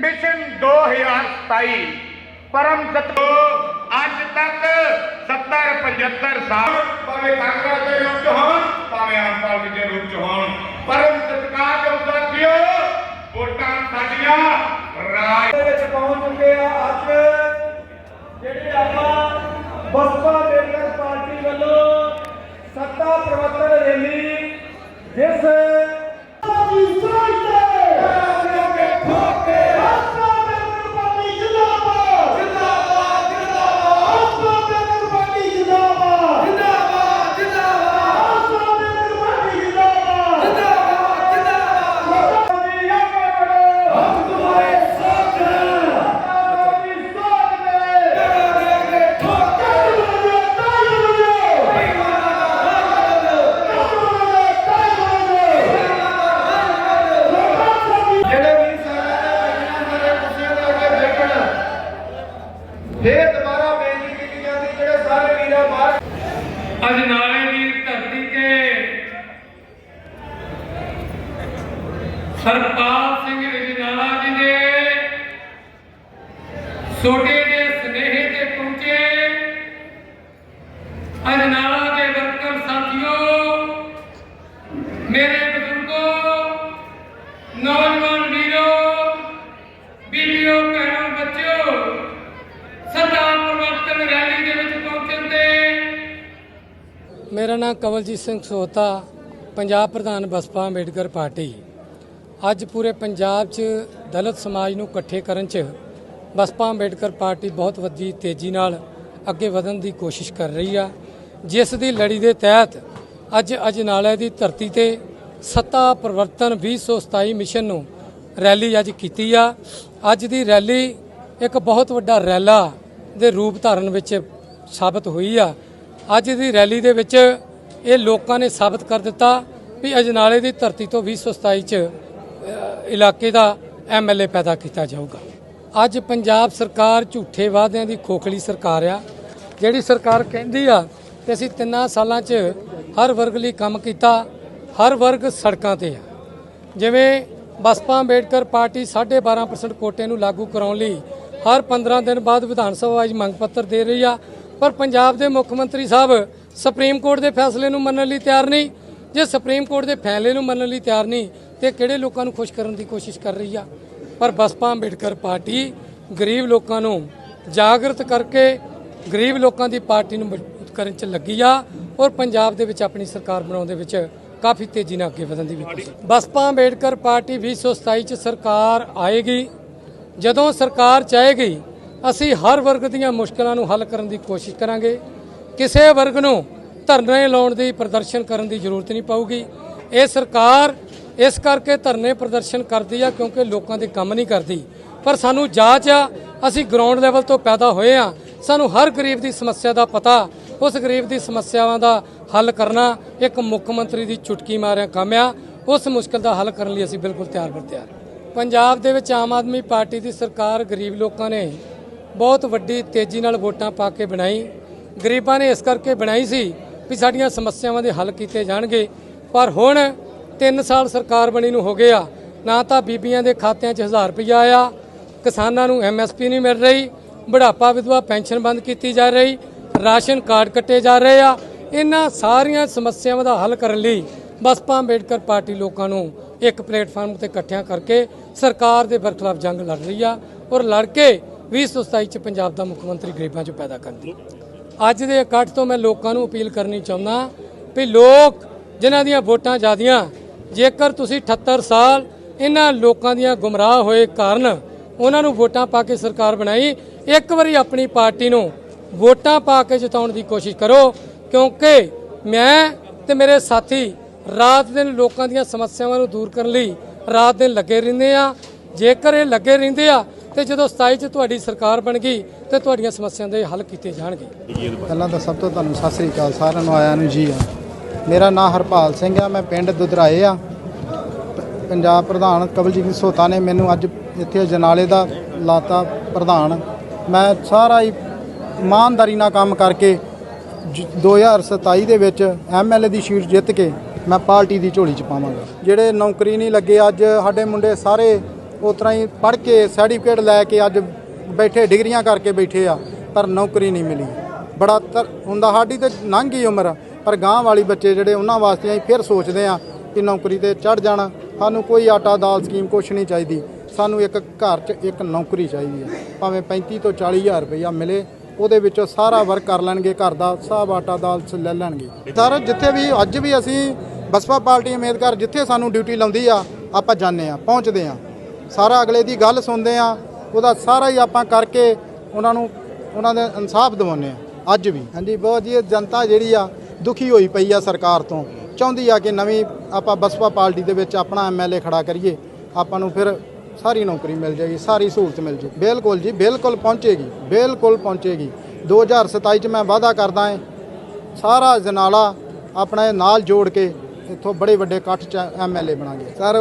Mission 2027 ਪਰਮ ਸਤੋ ਅੱਜ ਤੱਕ 70 75 ਸਾਲ ਭਾਵੇਂ ਕਾਂਗਰਸ ਦੇ ਰੂਪ ਚ ਹੋਣ, ਭਾਵੇਂ ਆਮ ਪਾਰਟੀ ਦੇ ਰੂਪ ਚ ਹੋਣ, ਪਰਮ ਸਤਿਕਾਰਯੋਗ ਸਾਥੀਓ, ਵੋਟਾਂ ਸਾਡੀਆਂ ਰਾਜ ਦੇ ਵਿੱਚ ਪਹੁੰਚ ਚੁੱਕੇ ਆ ਅੱਜ, ਜਿਹੜੇ ਆਪਾਂ ਬਸਪਾ ਵੇਲਰ ਪਾਰਟੀ ਵੱਲੋਂ ਸੱਤਾ ਪ੍ਰਵਰਤਨ ਰੈਲੀ ਜਿਸ ਦੀ ਸੋਚ ਤੇ ਠੋਕੇ ਬਸਪਾ ਵੇਲਰ ਪਾਰਟੀ ਜਿੰਦਾਬਾਦ ਜਿੰਦਾਬਾਦ ਜਿੰਦਾਬਾਦ ਬਸਪਾ ਵੇਲਰ ਪਾਰਟੀ ਜਿੰਦਾਬਾਦ ਜਿੰਦਾਬਾਦ ਜਿੰਦਾਬਾਦ ਬਸਪਾ ਵੇਲਰ ਪਾਰਟੀ ਜਿੰਦਾਬਾਦ ਜਿੰਦਾਬਾਦ ਜਿੰਦਾਬਾਦ ਜੀ ਅੱਗੇ ਵਧੋ ਹਮ ਤੁਹਾਡੇ ਸਾਥ हैं ਦੀ ਸੋਚ ਤੇ ਠੋਕੇ ਜਿਹੜੇ ਵੀ ਸਾਰਿਆਂ ਦੇ ਕੁਰਸੀਆਂ ਦੇ ਅੱਗੇ ਬੈਠਣ ਫੇਰ ਦੁਬਾਰਾ ਬੇਨਤੀ ਕੀਤੀ ਜਾਂਦੀ ਜਿਹੜੇ ਸਾਰੇ ਵੀਰਾਂ ਬਾਹਰ ਅਜਨਾਲੇ ਦੀ ਧਰਤੀ ਤੇ ਸਰਪਾਲ ਸਿੰਘ ਅਜਨਾਲਾ ਜੀ ਦੇ, ਛੋਟੇ ਦੇ ਸਨੇਹ ਤੇ ਪਹੁੰਚੇ। ਅਜਨਾਲਾ ਦੇ ਵਰਕਰ ਸਾਥੀਓ, ਮੇਰੇ ਬਜ਼ੁਰਗੋ, ਨੌਜਵਾਨ ਵੀਰੋ, ਬੀਬੀਓ, ਭੈਣੋ, ਬੱਚਿਓ ਸੱਤਾ ਪਰਿਵਰਤਨ ਰੈਲੀ ਦੇ ਵਿੱਚ ਪਹੁੰਚਣ ਤੇ ਮੇਰਾ ਨਾਮ ਕਵਲਜੀਤ ਸਿੰਘ ਸੋਤਾ, ਪੰਜਾਬ ਪ੍ਰਧਾਨ ਬਸਪਾ ਅੰਬੇਡਕਰ ਪਾਰਟੀ। ਅੱਜ ਪੂਰੇ ਪੰਜਾਬ 'ਚ ਦਲਿਤ ਸਮਾਜ ਨੂੰ ਇਕੱਠੇ ਕਰਨ 'ਚ ਬਸਪਾ ਅੰਬੇਡਕਰ ਪਾਰਟੀ ਬਹੁਤ ਵੱਡੀ ਤੇਜ਼ੀ ਨਾਲ ਅੱਗੇ ਵਧਣ ਦੀ ਕੋਸ਼ਿਸ਼ ਕਰ ਰਹੀ ਆ। ਜਿਸ ਦੀ ਲੜੀ ਦੇ ਤਹਿਤ ਅੱਜ ਅਜਨਾਲੇ ਦੀ ਧਰਤੀ ਤੇ ਸੱਤਾ ਪਰਿਵਰਤਨ 2027 ਮਿਸ਼ਨ ਨੂੰ ਰੈਲੀ ਅੱਜ ਕੀਤੀ ਆ। ਅੱਜ ਦੀ ਰੈਲੀ ਇੱਕ ਬਹੁਤ ਵੱਡਾ ਰੈਲਾ ਦੇ ਰੂਪ ਧਾਰਨ ਵਿੱਚ ਸਾਬਤ ਹੋਈ ਆ। ਅੱਜ ਦੀ ਰੈਲੀ ਦੇ ਵਿੱਚ ਇਹ ਲੋਕਾਂ ਨੇ ਸਾਬਤ ਕਰ ਦਿੱਤਾ ਵੀ ਅਜਨਾਲੇ ਦੀ ਧਰਤੀ ਤੋਂ 2027 ਚ ਇਲਾਕੇ ਦਾ ਐਮਐਲਏ ਪੈਦਾ ਕੀਤਾ ਜਾਊਗਾ। ਅੱਜ ਪੰਜਾਬ ਸਰਕਾਰ ਝੂਠੇ ਵਾਅਦਿਆਂ ਦੀ ਖੋਖਲੀ ਸਰਕਾਰ ਆ। ਜਿਹੜੀ ਸਰਕਾਰ ਕਹਿੰਦੀ ਆ ਕਿ ਅਸੀਂ ਤਿੰਨਾਂ ਸਾਲਾਂ 'ਚ ਹਰ ਵਰਗ ਲਈ ਕੰਮ ਕੀਤਾ, ਹਰ ਵਰਗ ਸੜਕਾਂ ਤੇ ਆ। ਜਿਵੇਂ ਬਸਪਾ ਅੰਬੇਡਕਰ ਪਾਰਟੀ 12.5% ਕੋਟੇ ਨੂੰ ਲਾਗੂ ਕਰਾਉਣ ਲਈ ਹਰ 15 ਦਿਨ ਬਾਅਦ ਵਿਧਾਨ ਸਭਾ ਵਿੱਚ ਮੰਗ ਪੱਤਰ ਦੇ ਰਹੀ ਆ, ਪਰ ਪੰਜਾਬ ਦੇ ਮੁੱਖ ਮੰਤਰੀ ਸਾਹਿਬ ਸੁਪਰੀਮ ਕੋਰਟ ਦੇ ਫੈਸਲੇ ਨੂੰ ਮੰਨਣ ਲਈ ਤਿਆਰ ਨਹੀਂ। ਜੇ ਸੁਪਰੀਮ ਕੋਰਟ ਦੇ ਫੈਸਲੇ ਨੂੰ ਮੰਨਣ ਲਈ ਤਿਆਰ ਨਹੀਂ ਤੇ ਕਿਹੜੇ ਲੋਕਾਂ ਨੂੰ ਖੁਸ਼ ਕਰਨ ਦੀ ਕੋਸ਼ਿਸ਼ ਕਰ ਰਹੀ ਆ? ਪਰ ਬਸਪਾ ਅੰਬੇਡਕਰ ਪਾਰਟੀ ਗਰੀਬ ਲੋਕਾਂ ਨੂੰ ਜਾਗਰਤ ਕਰਕੇ ਗਰੀਬ ਲੋਕਾਂ ਦੀ ਪਾਰਟੀ ਨੂੰ ਮਜ਼ਬੂਤ ਕਰਨ 'ਚ ਲੱਗੀ ਆ ਔਰ ਪੰਜਾਬ ਦੇ ਵਿੱਚ ਆਪਣੀ ਸਰਕਾਰ ਬਣਾਉਣ ਦੇ ਵਿੱਚ ਕਾਫੀ ਤੇਜ਼ੀ ਨਾਲ ਅੱਗੇ ਵਧਣ ਦੀ ਵੀ ਬਸਪਾ ਅੰਬੇਡਕਰ ਪਾਰਟੀ 2027 ਚ ਸਰਕਾਰ ਆਏਗੀ। ਜਦੋਂ ਸਰਕਾਰ ਚਾਹੇਗੀ ਅਸੀਂ ਹਰ ਵਰਗ ਦੀਆਂ ਮੁਸ਼ਕਲਾਂ ਨੂੰ ਹੱਲ ਕਰਨ ਦੀ ਕੋਸ਼ਿਸ਼ ਕਰਾਂਗੇ। ਕਿਸੇ ਵਰਗ ਨੂੰ ਧਰਨੇ ਲਾਉਣ ਦੀ, ਪ੍ਰਦਰਸ਼ਨ ਕਰਨ ਦੀ ਜ਼ਰੂਰਤ ਨਹੀਂ ਪਊਗੀ। ਇਹ ਸਰਕਾਰ ਇਸ ਕਰਕੇ ਧਰਨੇ ਪ੍ਰਦਰਸ਼ਨ ਕਰਦੀ ਆ ਕਿਉਂਕਿ ਲੋਕਾਂ ਦੇ ਕੰਮ ਨਹੀਂ ਕਰਦੀ। ਪਰ ਸਾਨੂੰ ਜਾਂਚ ਆ, ਅਸੀਂ ਗਰਾਊਂਡ ਲੈਵਲ ਤੋਂ ਪੈਦਾ ਹੋਏ ਆ। ਸਾਨੂੰ ਹਰ ਗਰੀਬ ਦੀ ਸਮੱਸਿਆ ਦਾ ਪਤਾ, ਉਸ ਗਰੀਬ ਦੀ ਸਮੱਸਿਆਵਾਂ ਦਾ ਹੱਲ ਕਰਨਾ ਇੱਕ ਮੁੱਖ ਮੰਤਰੀ ਦੀ ਚੁਟਕੀ ਮਾਰਿਆ ਕੰਮ ਆ। ਉਸ ਮੁਸ਼ਕਲ ਦਾ ਹੱਲ ਕਰਨ ਲਈ ਅਸੀਂ ਬਿਲਕੁਲ ਤਿਆਰ ਬਰ ਤਿਆਰ ਪੰਜਾਬ ਦੇ ਵਿੱਚ ਆਮ ਆਦਮੀ ਪਾਰਟੀ ਦੀ ਸਰਕਾਰ ਗਰੀਬ ਲੋਕਾਂ ਨੇ ਬਹੁਤ ਵੱਡੀ ਤੇਜ਼ੀ ਨਾਲ ਵੋਟਾਂ ਪਾ ਕੇ ਬਣਾਈ। ਗਰੀਬਾਂ ਨੇ ਇਸ ਕਰਕੇ ਬਣਾਈ ਸੀ ਵੀ ਸਾਡੀਆਂ ਸਮੱਸਿਆਵਾਂ ਦੇ ਹੱਲ ਕੀਤੇ ਜਾਣਗੇ। ਪਰ ਹੁਣ 3 ਸਾਲ ਸਰਕਾਰ ਬਣੀ ਨੂੰ ਹੋ ਗਏ ਆ ਨਾ ਤਾਂ ਬੀਬੀਆਂ ਦੇ ਖਾਤਿਆਂ 'ਚ 1000 ਰੁਪਇਆ ਆਇਆ, ਕਿਸਾਨਾਂ ਨੂੰ ਐਮਐਸਪੀ ਨਹੀਂ ਮਿਲ ਰਹੀ, ਬੁਢਾਪਾ ਵਿਧਵਾ ਪੈਨਸ਼ਨ ਬੰਦ ਕੀਤੀ ਜਾ ਰਹੀ, ਰਾਸ਼ਨ ਕਾਰਡ ਕੱਟੇ ਜਾ ਰਹੇ ਆ, ਇਹਨਾਂ ਸਾਰੀਆਂ ਸਮੱਸਿਆਵਾਂ ਦਾ ਹੱਲ ਕਰਨ ਲਈ ਬਸਪਾ ਅੰਬੇਡਕਰ ਪਾਰਟੀ ਲੋਕਾਂ ਨੂੰ ਇੱਕ ਪਲੇਟਫਾਰਮ ਤੇ ਇਕੱਠਿਆਂ ਕਰਕੇ ਸਰਕਾਰ ਦੇ ਬਰਖਲਾਫ ਜੰਗ ਲੜ ਰਹੀ ਆ ਔਰ ਲੜ ਕੇ 2027 ਚ ਪੰਜਾਬ ਦਾ ਮੁੱਖ ਮੰਤਰੀ ਗਰੀਬਾਂ ਚੋਂ ਪੈਦਾ ਕਰਦੀ ਅੱਜ ਦੇ ਇਕੱਠ ਤੋਂ ਮੈਂ ਲੋਕਾਂ ਨੂੰ ਅਪੀਲ ਕਰਨੀ ਚਾਹੁੰਦਾ ਵੀ ਲੋਕ ਜਿਨ੍ਹਾਂ ਦੀਆਂ ਵੋਟਾਂ ਜ਼ਿਆਦੀਆਂ ਜੇਕਰ ਤੁਸੀਂ 78 ਸਾਲ ਇਹਨਾਂ ਲੋਕਾਂ ਦੀਆਂ ਗੁੰਮਰਾਹ ਹੋਏ ਕਾਰਨ ਉਹਨਾਂ ਨੂੰ ਵੋਟਾਂ ਪਾ ਕੇ ਸਰਕਾਰ ਬਣਾਈ, ਇੱਕ ਵਾਰੀ ਆਪਣੀ ਪਾਰਟੀ ਨੂੰ ਵੋਟਾਂ ਪਾ ਕੇ ਜਿਤਾਉਣ ਦੀ ਕੋਸ਼ਿਸ਼ ਕਰੋ, ਕਿਉਂਕਿ ਮੈਂ ਤੇ ਮੇਰੇ ਸਾਥੀ ਰਾਤ ਦਿਨ ਲੋਕਾਂ ਦੀਆਂ ਸਮੱਸਿਆਵਾਂ ਨੂੰ ਦੂਰ ਕਰਨ ਲਈ ਰਾਤ ਦਿਨ ਲੱਗੇ ਰਹਿੰਦੇ ਆ ਜੇਕਰ ਇਹ ਲੱਗੇ ਰਹਿੰਦੇ ਆ, ਤੇ ਜਦੋਂ 27 ਚ ਤੁਹਾਡੀ ਸਰਕਾਰ ਬਣ ਗਈ, ਤੇ ਤੁਹਾਡੀਆਂ ਸਮੱਸਿਆਵਾਂ ਦੇ ਹੱਲ ਕੀਤੇ ਜਾਣਗੇ। ਪਹਿਲਾਂ ਤਾਂ ਸਭ ਤੋਂ ਤੁਹਾਨੂੰ ਸਤਿ ਸ੍ਰੀ ਅਕਾਲ, ਸਾਰਿਆਂ ਨੂੰ ਆਇਆਂ ਨੂੰ ਜੀ ਆ ਮੇਰਾ ਨਾਮ ਹਰਪਾਲ ਸਿੰਘ ਆ, ਮੈਂ ਪਿੰਡ ਦੁਦਰਾਏ ਆ। ਪੰਜਾਬ ਪ੍ਰਧਾਨ ਕਵਲਜੀਤ ਸੋਤਾ ਨੇ ਮੈਨੂੰ ਅੱਜ ਇੱਥੇ ਜਨਾਲੇ ਦਾ ਲਾਤਾ ਪ੍ਰਧਾਨ। ਮੈਂ ਸਾਰਾ ਹੀ ਇਮਾਨਦਾਰੀ ਨਾਲ ਕੰਮ ਕਰਕੇ ਜ- 2027 ਦੇ ਵਿੱਚ ਐਮਐਲਏ ਦੀ ਸੀਟ ਜਿੱਤ ਕੇ ਮੈਂ ਪਾਰਟੀ ਦੀ ਝੋਲੀ ਚ ਪਾਵਾਂਗਾ। ਜਿਹੜੇ ਨੌਕਰੀ ਨਹੀਂ ਲੱਗੇ ਅੱਜ, ਸਾਡੇ ਮੁੰਡੇ ਸਾਰੇ ਉਸ ਤਰ੍ਹਾਂ ਹੀ ਪੜ੍ਹ ਕੇ ਸਰਟੀਫਿਕੇਟ ਲੈ ਕੇ ਅੱਜ ਬੈਠੇ, ਡਿਗਰੀਆਂ ਕਰਕੇ ਬੈਠੇ ਆ, ਪਰ ਨੌਕਰੀ ਨਹੀਂ ਮਿਲੀ। ਬੜਾ ਤਰ, ਹੁੰਦਾ ਸਾਡੀ ਤੇ ਲੰਘ ਗਈ ਉਮਰ। ਪਰ ਗਾਂ ਵਾਲੀ ਬੱਚੇ ਜਿਹੜੇ ਉਹਨਾਂ ਵਾਸਤੇ ਅਸੀਂ ਫਿਰ ਸੋਚਦੇ ਆ ਕਿ ਨੌਕਰੀ ਤੇ ਚੜ ਜਾਣ। ਸਾਨੂੰ ਕੋਈ ਆਟਾ ਦਾਲ ਸਕੀਮ ਕੁਛ ਨਹੀਂ ਚਾਹੀਦੀ। ਸਾਨੂੰ ਇੱਕ ਘਰ 'ਚ ਇੱਕ ਨੌਕਰੀ ਚਾਹੀਦੀ ਹੈ। ਭਾਵੇਂ 35 ਤੋਂ 40 ਹਜ਼ਾਰ ਰੁਪਈਆ ਮਿਲੇ, ਉਹਦੇ ਵਿੱਚੋਂ ਸਾਰਾ ਵਰਕ ਕਰ ਲੈਣਗੇ, ਘਰ ਦਾ ਸਭ ਆਟਾ ਦਾਲ ਲੈ ਲੈਣਗੇ। ਸਰ, ਜਿੱਥੇ ਵੀ, ਅੱਜ ਵੀ ਅਸੀਂ ਬਸਪਾ ਪਾਰਟੀ ਉਮੀਦਵਾਰ ਜਿੱਥੇ ਸਾਨੂੰ ਡਿਊਟੀ ਲਾਉਂਦੀ ਆ, ਆਪਾਂ ਜਾਂਦੇ ਆ ਪਹੁੰਚਦੇ ਆ ਸਾਰਾ ਅਗਲੇ ਦੀ ਗੱਲ ਸੁਣਦੇ ਆ ਉਹਦਾ ਸਾਰਾ ਹੀ ਆਪਾਂ ਕਰਕੇ ਉਹਨਾਂ ਨੂੰ, ਉਹਨਾਂ ਦੇ ਇਨਸਾਫ ਦਿਵਾਉਂਦੇ ਆ ਅੱਜ ਵੀ। ਹਾਂਜੀ, ਬਹੁਤ ਜੀ ਜਨਤਾ ਜਿਹੜੀ ਆ ਦੁਖੀ ਹੋਈ ਪਈ ਆ ਸਰਕਾਰ ਤੋਂ। ਚਾਹੁੰਦੀ ਆ ਕਿ ਨਵੀਂ ਆਪਾਂ ਬਸਪਾ ਪਾਰਟੀ ਦੇ ਵਿੱਚ ਆਪਣਾ ਐਮਐਲਏ ਖੜਾ ਕਰੀਏ। ਆਪਾਂ ਨੂੰ ਫਿਰ ਸਾਰੀ ਨੌਕਰੀ ਮਿਲ ਜਾਏਗੀ, ਸਾਰੀ ਸਹੂਲਤ ਮਿਲ ਜਾਏਗੀ ਬਿਲਕੁਲ ਜੀ, ਬਿਲਕੁਲ ਪਹੁੰਚੇਗੀ ਬਿਲਕੁਲ ਪਹੁੰਚੇਗੀ। 2027 ਚ ਮੈਂ ਵਾਅਦਾ ਕਰਦਾ ਹਾਂ ਸਾਰਾ ਜਨਾਲਾ ਆਪਣੇ ਨਾਲ ਜੋੜ ਕੇ ਇੱਥੋਂ ਬੜੇ ਵੱਡੇ ਇਕੱਠ ਚ ਐਮਐਲਏ ਬਣਾਂਗੇ। ਸਰ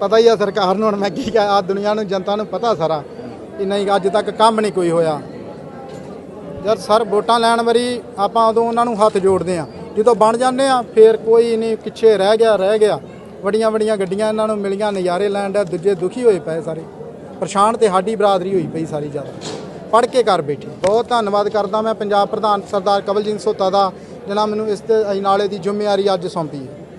ਪਤਾ ਹੀ ਆ ਸਰਕਾਰ ਨੂੰ, ਹੁਣ ਮੈਂ ਕੀ ਕਹਾਂ ਆ ਦੁਨੀਆ ਨੂੰ, ਜਨਤਾ ਨੂੰ ਪਤਾ ਸਾਰਾ ਕਿ ਨਹੀਂ, ਅੱਜ ਤੱਕ ਕੰਮ ਨਹੀਂ ਕੋਈ ਹੋਇਆ। ਜਦ ਸਰ ਵੋਟਾਂ ਲੈਣ ਵਾਰੀ ਆਪਾਂ ਉਦੋਂ ਉਹਨਾਂ ਨੂੰ ਹੱਥ ਜੋੜਦੇ ਆ ਜਦੋਂ ਬਣ ਜਾਂਦੇ ਆ ਫੇਰ ਕੋਈ ਨਹੀਂ, ਪਿੱਛੇ ਰਹਿ ਗਿਆ ਰਹਿ ਗਿਆ। ਵੱਡੀਆਂ ਵੱਡੀਆਂ ਗੱਡੀਆਂ ਇਹਨਾਂ ਨੂੰ ਮਿਲੀਆਂ, ਨਜ਼ਾਰੇ ਲੈਣ ਦਾ ਦੂਜੇ ਦੁਖੀ ਹੋਏ ਪਏ ਸਾਰੇ। ਪਰੇਸ਼ਾਨ ਤੇ ਸਾਡੀ ਬਰਾਦਰੀ ਹੋਈ ਪਈ ਸਾਰੀ ਜ਼ਿਆਦਾ। ਪੜ ਕੇ ਘਰ ਬੈਠੀ। ਬਹੁਤ ਧੰਨਵਾਦ ਕਰਦਾ ਮੈਂ ਪੰਜਾਬ ਪ੍ਰਧਾਨ ਸਰਦਾਰ ਕਵਲਜੀਤ ਸੋਤਾ ਦਾ ਜਿਹਨਾਂ ਮੈਨੂੰ ਇਸ ਤੇ ਨਾਲੇ ਦੀ ਜ਼ਿੰਮੇਵਾਰੀ ਅੱਜ ਸੌਂਪੀ ਹੈ।